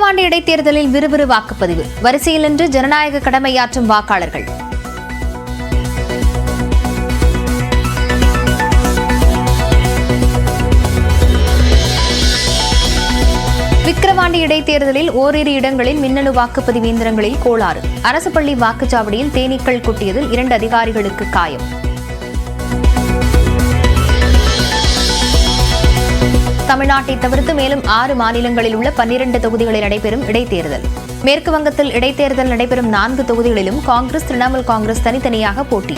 விக்கிரவாண்டி இடைத்தேர்தலில் விறுவிறு வாக்குப்பதிவு வரிசையில் நின்று ஜனநாயக கடமையாற்றும் வாக்காளர்கள். விக்கிரவாண்டி இடைத்தேர்தலில் ஓரிரு இடங்களில் மின்னணு வாக்குப்பதிவு இயந்திரங்களில் கோளாறு. அரசு பள்ளி வாக்குச்சாவடியில் தேனீக்கள் குட்டியதில் இரண்டு அதிகாரிகளுக்கு காயம். தமிழ்நாட்டை தவிர்த்து மேலும் ஆறு மாநிலங்களில் உள்ள பன்னிரண்டு தொகுதிகளில் நடைபெறும் இடைத்தேர்தல். மேற்கு வங்கத்தில் இடைத்தேர்தல் நடைபெறும் நான்கு தொகுதிகளிலும் காங்கிரஸ் திரிணாமுல் காங்கிரஸ் தனித்தனியாக போட்டி.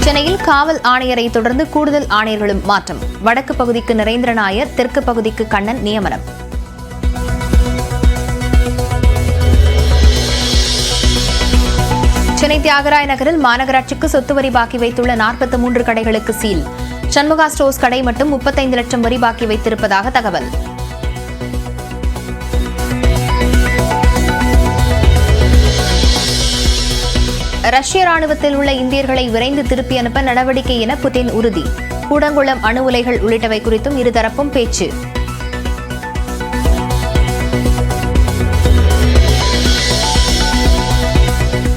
சென்னையில் காவல் ஆணையரை தொடர்ந்து கூடுதல் ஆணையர்களும் மாற்றம். வடக்கு பகுதிக்கு நரேந்திர நாயர் தெற்கு பகுதிக்கு கண்ணன் நியமனம். சென்னை தியாகராய நகரில் மாநகராட்சிக்கு சொத்து வரி பாக்கி வைத்துள்ள நாற்பத்தி மூன்று கடைகளுக்கு சீல். சண்முகா ஸ்டோர்ஸ் கடை மட்டும் முப்பத்தைந்து லட்சம் வரி பாக்கி வைத்திருப்பதாக தகவல். ரஷ்ய ராணுவத்தில் உள்ள இந்தியர்களை விரைந்து திருப்பி அனுப்ப நடவடிக்கை என புதின் உறுதி. கூடங்குளம் அணு உலைகள் உள்ளிட்டவை குறித்தும் இருதரப்பும் பேச்சு.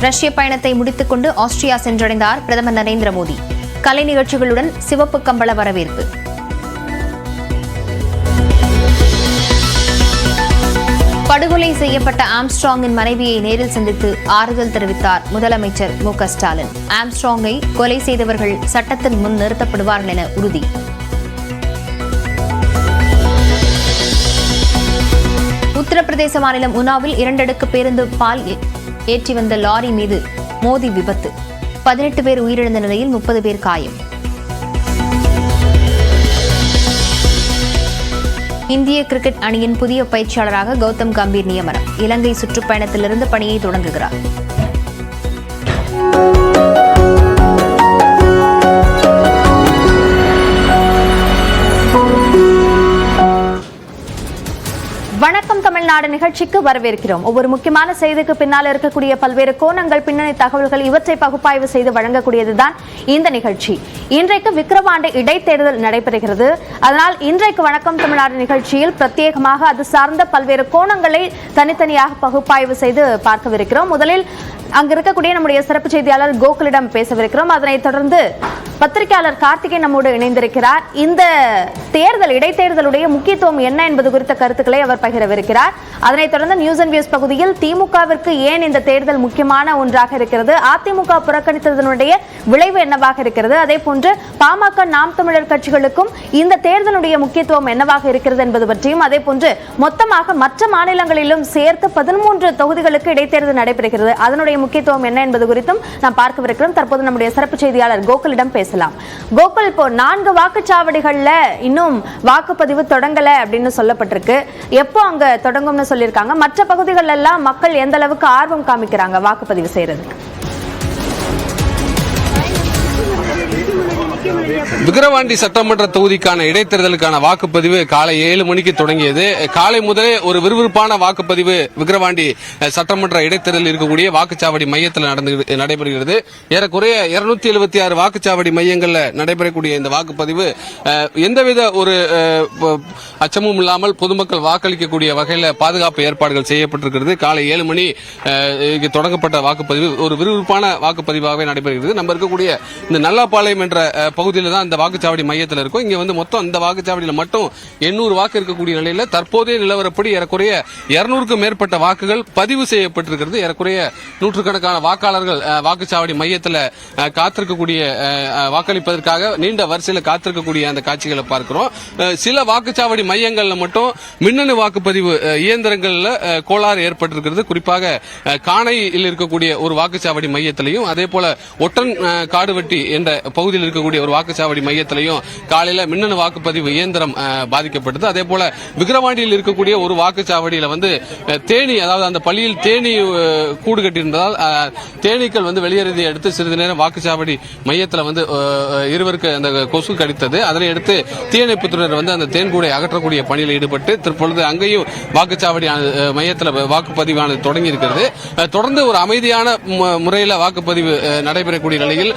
ரஷ்ய பயணத்தை முடித்துக் கொண்டு ஆஸ்திரியா சென்றடைந்தார் பிரதமர் நரேந்திர மோடி. கலை நிகழ்ச்சிகளுடன் சிவப்பு கம்பள வரவேற்பு. படுகொலை செய்யப்பட்ட ஆம்ஸ்ட்ராங்கின் மனைவியை நேரில் சந்தித்து ஆறுதல் தெரிவித்தார் முதலமைச்சர் மு க ஸ்டாலின். ஆம்ஸ்ட்ராங்கை கொலை செய்தவர்கள் சட்டத்தின் முன் நிறுத்தப்படுவார்கள் என உறுதி. உத்தரப்பிரதேச மாநிலம் உனாவில் இரண்டடுக்கு பேருந்து பால் ஏற்றி வந்த லாரி மீது மோதி விபத்து. பதினெட்டு பேர் உயிரிழந்த நிலையில் முப்பது பேர் காயம். இந்திய கிரிக்கெட் அணியின் புதிய பயிற்சியாளராக கௌதம் கம்பீர் நியமனம். இலங்கை சுற்றுப்பயணத்திலிருந்து பணியை தொடங்குகிறார். வணக்கம் தமிழ்நாடு நிகழ்ச்சிக்கு வரவேற்கிறோம். ஒவ்வொரு முக்கியமான செய்திக்கு பின்னால் இருக்கக்கூடிய பல்வேறு கோணங்கள் பின்னணி தகவல்கள் இவற்றை பகுப்பாய்வு செய்து வழங்கக்கூடியதுதான் இந்த நிகழ்ச்சி. இன்றைக்கு விக்கிரவாண்ட இடைத்தேர்தல் நடைபெறுகிறது. அதனால் இன்றைக்கு வணக்கம் தமிழ்நாடு நிகழ்ச்சியில் பிரத்யேகமாக அது சார்ந்த பல்வேறு கோணங்களை தனித்தனியாக பகுப்பாய்வு செய்து பார்க்கவிருக்கிறோம். முதலில் அங்க இருக்கக்கூடிய நம்முடைய சிறப்பு செய்தியாளர் கோகுலிடம் பேசவிருக்கிறோம். அதனைத் தொடர்ந்து பத்திரிகையாளர் கார்த்திகை நம்மோடு இணைந்திருக்கிறார். இந்த தேர்தல் இடைத்தேர்தலுடைய முக்கியத்துவம் என்ன என்பது குறித்த கருத்துக்களை அவர் பகிரவிருக்கிறார். அதனைத் தொடர்ந்து நியூஸ் அண்ட் வியூஸ் பகுதியில் திமுகவிற்கு ஏன் இந்த தேர்தல் முக்கியமான ஒன்றாக இருக்கிறது? அதிமுக புறக்கணித்ததனுடைய விளைவு என்னவாக இருக்கிறது? அதே போன்று பாமக நாம் தமிழர் கட்சிகளுக்கும் இந்த தேர்தலுடைய முக்கியத்துவம் என்னவாக இருக்கிறது என்பது பற்றியும் அதே போன்று மொத்தமாக மற்ற மாநிலங்களிலும் சேர்த்து பதிமூன்று தொகுதிகளுக்கு இடைத்தேர்தல் நடைபெறுகிறது. அதனுடைய முக்கியத்துவம் என்ன என்பது குறித்தும் நாம் பார்க்கவிருக்கிறோம். தற்போது நம்முடைய சிறப்பு செய்தியாளர் கோகுலிடம் பேசலாம். கோகுல் இப்போ நான்கு வாக்குச்சாவடிகளில் இன்னும் வாக்குப்பதிவு தொடங்கல அப்படின்னு சொல்லப்பட்டிருக்கு. எப்போ அங்க தொடங்கும்னு சொல்லியிருக்காங்க. மற்ற பகுதிகளெல்லாம் மக்கள் எந்த அளவுக்கு ஆர்வம் காமிக்கிறாங்க வாக்குப்பதிவு செய்யறதுக்கு? விக்கிரவாண்டி சட்டமன்ற தொகுதிக்கான இடைத்தேர்தலுக்கான வாக்குப்பதிவு காலை ஏழு மணிக்கு தொடங்கியது. காலை முதலே ஒரு விறுவிறுப்பான வாக்குப்பதிவு விக்கிரவாண்டி சட்டமன்ற இடைத்தேர்தல் இருக்கக்கூடிய வாக்குச்சாவடி மையத்தில் நடந்து நடைபெறுகிறது. ஏறக்குறைய இருநூத்தி எழுபத்தி ஆறு வாக்குச்சாவடி மையங்களில் நடைபெறக்கூடிய இந்த வாக்குப்பதிவு எந்தவித ஒரு அச்சமும் இல்லாமல் பொதுமக்கள் வாக்களிக்கக்கூடிய வகையில் பாதுகாப்பு ஏற்பாடுகள் செய்யப்பட்டிருக்கிறது. காலை ஏழு மணி தொடங்கப்பட்ட வாக்குப்பதிவு ஒரு விறுவிறுப்பான வாக்குப்பதிவாகவே நடைபெறுகிறது. நம்ம இருக்கக்கூடிய இந்த நல்லாப்பாளையம் என்ற பகுதியில் பகுதியில் தான் அந்த வாக்குச்சாவடி மையத்தில் இருக்கும். இங்கே வந்து மொத்தம் அந்த வாக்குச்சாவடியில் மட்டும் எண்ணூறு வாக்கு இருக்கக்கூடிய நிலையில் தற்போதைய நிலவரப்படி ஏறக்குறைய இருநூறுக்கும் மேற்பட்ட வாக்குகள் பதிவு செய்யப்பட்டிருக்கிறது. ஏறக்குறைய நூற்றுக்கணக்கான வாக்காளர்கள் வாக்குச்சாவடி மையத்தில் காத்திருக்கக்கூடிய வாக்களிப்பதற்காக நீண்ட வரிசையில் காத்திருக்கக்கூடிய அந்த காட்சிகளை பார்க்கிறோம். சில வாக்குச்சாவடி மையங்களில் மட்டும் மின்னணு வாக்குப்பதிவு இயந்திரங்களில் கோளாறு ஏற்பட்டிருக்கிறது. குறிப்பாக காணையில் இருக்கக்கூடிய ஒரு வாக்குச்சாவடி மையத்திலையும் அதே போல ஒட்டன் அஹ், காடுவெட்டி என்ற பகுதியில் இருக்கக்கூடிய ஒரு வாக்குச்சாவடி மையத்திலையும் காலையில மின்னணு வாக்குப்பதிவு இயந்திரம் பாதிக்கப்பட்டது. அதே போல விக்கிரவாண்டியில் இருக்கக்கூடிய ஒரு வாக்குச்சாவடியில வந்து தேனி அதாவது அந்த பள்ளியில் தேனி கூடு கட்டியிருந்ததால் தேனீக்கள் வந்து வெளியேறதை அடுத்து சிறிது நேரம் வாக்குச்சாவடி மையத்தில் வந்து இருவருக்கு அந்த கொசு கடித்தது. அதனை அடுத்து தீயணைப்புத்துறையினர் வந்து அந்த தேன்கூடை அகற்றக்கூடிய பணியில் ஈடுபட்டு தற்பொழுது அங்கேயும் வாக்குச்சாவடி மையத்தில் வாக்குப்பதிவானது தொடங்கி இருக்கிறது தொடர்ந்து ஒரு அமைதியான மு- முறையில் வாக்குப்பதிவு நடைபெறக்கூடிய நிலையில்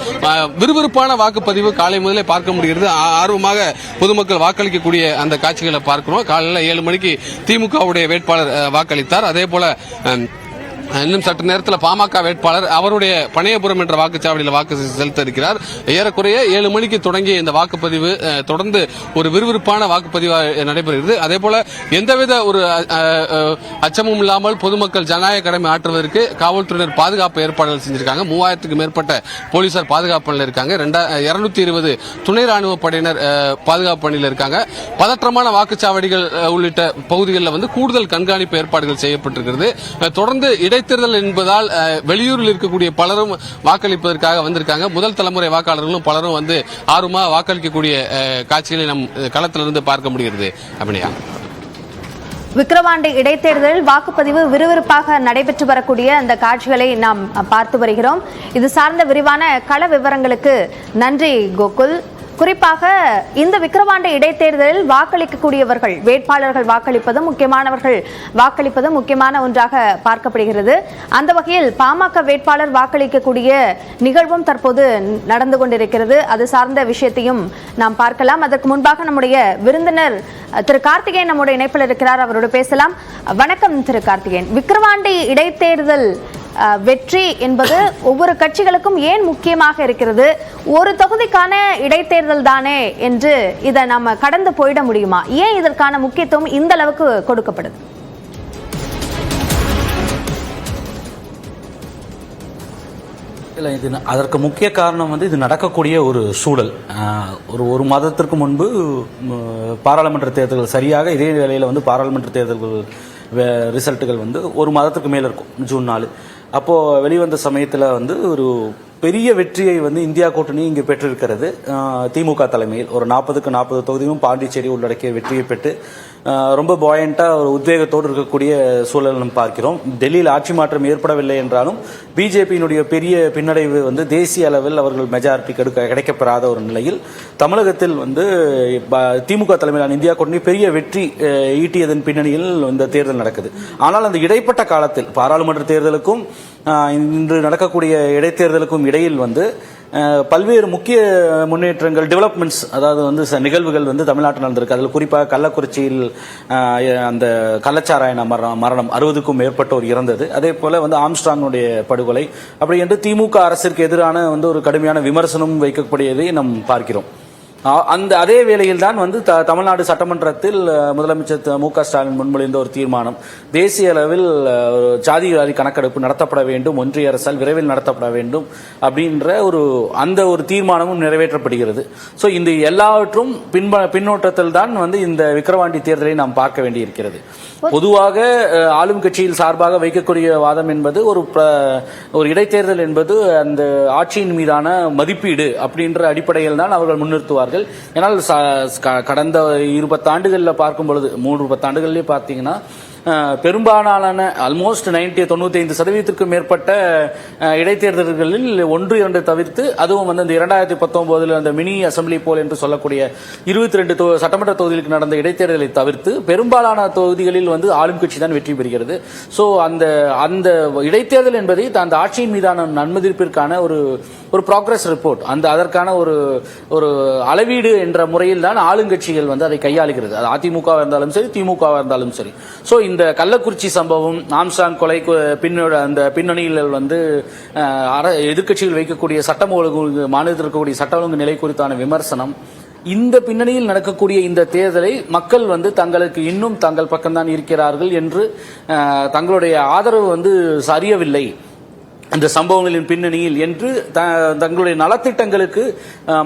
விறுவிறுப்பான வாக்குப்பதிவு காலை முதல் பார்க்க முடிகிறது. ஆர்வமாக பொதுமக்கள் வாக்களிக்கக்கூடிய அந்த காட்சிகளை பார்க்கிறோம். காலையில் ஏழு மணிக்கு திமுகவுடைய வேட்பாளர் வாக்களித்தார். அதே போல இன்னும் சற்று நேரத்தில் பாமக வேட்பாளர் அவருடைய பனையபுரம் என்ற வாக்குச்சாவடியில் வாக்கு செலுத்த இருக்கிறார் ஏறக்குறைய ஏழு மணிக்கு தொடங்கிய இந்த வாக்குப்பதிவு தொடர்ந்து ஒரு விறுவிறுப்பான வாக்குப்பதிவாக நடைபெறுகிறது. அதே போல எந்தவித ஒரு அச்சமும் இல்லாமல் பொதுமக்கள் ஜனநாயக கடமை ஆற்றுவதற்கு காவல்துறையினர் பாதுகாப்பு ஏற்பாடுகள் செஞ்சிருக்காங்க. மூவாயிரத்துக்கு மேற்பட்ட போலீசார் பாதுகாப்பு பணியில் இருக்காங்க. இருநூத்தி இருபது துணை ராணுவ படையினர் பாதுகாப்பு பணியில் இருக்காங்க. பதற்றமான வாக்குச்சாவடிகள் உள்ளிட்ட பகுதிகளில் வந்து கூடுதல் கண்காணிப்பு ஏற்பாடுகள் செய்யப்பட்டிருக்கிறது. தொடர்ந்து தொடர்ந்து இடைத்தேர்தல் என்பதால் வெளியூரில் இருக்கக்கூடிய பலரும் வாக்களிப்பதற்காக வந்திருக்காங்க. முதல் தலைமுறை வாக்காளர்களும் பலரும் வந்து ஆர்வமாக வாக்களிக்கக்கூடிய காட்சிகளை நம் களத்திலிருந்து பார்க்க முடிகிறது. அப்படியா விக்கிரவாண்டி இடைத்தேர்தலில் வாக்குப்பதிவு விறுவிறுப்பாக நடைபெற்று வரக்கூடிய அந்த காட்சிகளை நாம் பார்த்து வருகிறோம். இது சார்ந்த விரிவான கள விவரங்களுக்கு நன்றி கோகுல். குறிப்பாக இந்த விக்கிரவாண்ட இடைத்தேர்தலில் வாக்களிக்கக்கூடியவர்கள் வேட்பாளர்கள் வாக்களிப்பது முக்கியமானவர்கள் வாக்களிப்பது முக்கியமான ஒன்றாக பார்க்கப்படுகிறது. அந்த வகையில் பாமக வேட்பாளர் வாக்களிக்கக்கூடிய நிகழ்வும் தற்போது நடந்து கொண்டிருக்கிறது. அது சார்ந்த விஷயத்தையும் நாம் பார்க்கலாம். அதற்கு முன்பாக நம்முடைய விருந்தினர் திரு கார்த்திகேயன் நம்முடைய இணைப்பில் இருக்கிறார். அவரோடு பேசலாம். வணக்கம் திரு கார்த்திகேயன். விக்கிரவாண்டி இடைத்தேர்தல் வெற்றி என்பது ஒவ்வொரு கட்சிகளுக்கும் ஏன் முக்கியமாக இருக்கிறது? ஒரு தொகுதிக்கான இடைத்தேர்தல் தானே என்று இதை நம்ம கடந்து போயிட முடியுமா? ஏன் இதற்கான முக்கியத்துவம் இந்த அளவுக்கு கொடுக்கப்படுது? இல்லை இது அதற்கு முக்கிய காரணம் வந்து இது நடக்கக்கூடிய ஒரு சூழல். ஒரு ஒரு மாதத்திற்கு முன்பு பாராளுமன்ற தேர்தல்கள் சரியாக இதே வேளையில் வந்து பாராளுமன்ற தேர்தல்கள் ரிசல்ட்டுகள் வந்து ஒரு மாதத்துக்கு மேலே இருக்கும் ஜூன் நாலு. அப்போது வெளிவந்த சமயத்தில் வந்து ஒரு பெரிய வெற்றியை வந்து இந்தியா கூட்டணி இங்கு பெற்றிருக்கிறது. திமுக தலைமையில் ஒரு நாற்பதுக்கு நாற்பது தொகுதியும் பாண்டிச்சேரி உள்ளடக்கிய வெற்றியை பெற்று ரொம்ப பாயண்டாக ஒரு உத்வேகத்தோடு இருக்கக்கூடிய சூழல் நம்ம பார்க்கிறோம். டெல்லியில் ஆட்சி மாற்றம் ஏற்படவில்லை என்றாலும் பிஜேபியினுடைய பெரிய பின்னடைவு வந்து தேசிய அளவில் அவர்கள் மெஜாரிட்டி கெடுக்க கிடைக்கப்பெறாத ஒரு நிலையில் தமிழகத்தில் வந்து திமுக தலைமையிலான இந்தியா கூட்டணி பெரிய வெற்றி ஈட்டியதன் பின்னணியில் இந்த தேர்தல் நடக்குது. ஆனால் அந்த இடைப்பட்ட காலத்தில் பாராளுமன்ற தேர்தலுக்கும் இன்று நடக்கக்கூடிய இடைத்தேர்தலுக்கும் இடையில் வந்து பல்வேறு முக்கிய முன்னேற்றங்கள் டெவலப்மெண்ட்ஸ் அதாவது வந்து ச- நிகழ்வுகள் வந்து தமிழ்நாட்டில் நடந்திருக்கு. அதில் குறிப்பாக கள்ளக்குறிச்சியில் அந்த கள்ளச்சாராயண மரணம் மரணம் அறுபதுக்கும் மேற்பட்டோர் இறந்தது. அதே போல் வந்து ஆம்ஸ்ட்ராங்குடைய படுகொலை. அப்படி என்று திமுக அரசிற்கு எதிரான வந்து ஒரு கடுமையான விமர்சனம் வைக்கக்கூடியதை நாம் பார்க்கிறோம். அந்த அதே வேளையில் தான் வந்து த- தமிழ்நாடு சட்டமன்றத்தில் முதலமைச்சர் த- மு க ஸ்டாலின் முன்மொழிந்த ஒரு தீர்மானம். தேசிய அளவில் ஒரு ஜாதி வாரி கணக்கெடுப்பு நடத்தப்பட வேண்டும் ஒன்றிய அரசால் விரைவில் நடத்தப்பட வேண்டும் அப்படின்ற ஒரு அந்த ஒரு தீர்மானமும் நிறைவேற்றப்படுகிறது. ஸோ இந்த எல்லாவற்றும் பின்ப பின்னோட்டத்தில் தான் வந்து இந்த விக்கிரவாண்டி தேர்தலை நாம் பார்க்க வேண்டியிருக்கிறது. பொதுவாக ஆளும் கட்சியில் சார்பாக வைக்கக்கூடிய வாதம் என்பது ஒரு ஒரு இடைத்தேர்தல் என்பது அந்த ஆட்சியின் மீதான மதிப்பீடு அப்படின்ற அடிப்படையில் தான் அவர்கள் முன்னிறுத்துவார்கள். ஏன்னால் கடந்த இருபத்தாண்டுகளில் பார்க்கும் பொழுது மூன்று பத்தாண்டுகள்லேயே பார்த்தீங்கன்னா பெரும்பாலான ஆல்மோஸ்ட் நைன்டி தொண்ணூத்தி ஐந்து சதவீதத்திற்கும் மேற்பட்ட இடைத்தேர்தல்களில் ஒன்று இரண்டு தவிர்த்து அதுவும் வந்து இந்த இரண்டாயிரத்தி பத்தொன்பதில் அந்த மினி அசெம்பிளி போல் என்று சொல்லக்கூடிய இருபத்தி ரெண்டு சட்டமன்ற தொகுதிகளுக்கு நடந்த இடைத்தேர்தலை தவிர்த்து பெரும்பாலான தொகுதிகளில் வந்து ஆளும் கட்சி தான் வெற்றி பெறுகிறது. ஸோ அந்த அந்த இடைத்தேர்தல் என்பதை அந்த ஆட்சியின் மீதான நன்மதிப்பிற்கான ஒரு ஒரு ப்ராக்ரஸ் ரிப்போர்ட் அந்த அதற்கான ஒரு ஒரு அளவீடு என்ற முறையில் தான் ஆளுங்கட்சிகள் வந்து அதை கையாளுகிறது. அது அதிமுகவாக இருந்தாலும் சரி திமுகவாக இருந்தாலும் சரி. ஸோ இந்த கள்ளக்குறிச்சி சம்பவம் ஆம்சாங் கொலை பின்னோட அந்த பின்னணியில் வந்து எதிர்கட்சிகள் வைக்கக்கூடிய சட்டம் ஒழுங்கு மாநிலத்தில் இருக்கக்கூடிய சட்ட ஒழுங்கு நிலை குறித்தான விமர்சனம் இந்த பின்னணியில் நடக்கக்கூடிய இந்த தேர்தலை மக்கள் வந்து தங்களுக்கு இன்னும் தங்கள் பக்கம்தான் இருக்கிறார்கள் என்று தங்களுடைய ஆதரவு வந்து சரியவில்லை. இந்த சம்பவங்களின் பின்னணியில் என்று தங்களுடைய நலத்திட்டங்களுக்கு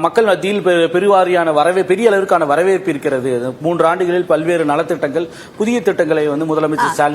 மக்கள் மத்தியில் பெருவாரியான வரவே பெரிய அளவிற்கான வரவேற்பு இருக்கிறது. மூன்று ஆண்டுகளில் பல்வேறு நலத்திட்டங்கள் புதிய திட்டங்களை வந்து முதலமைச்சர் ஸ்டாலின்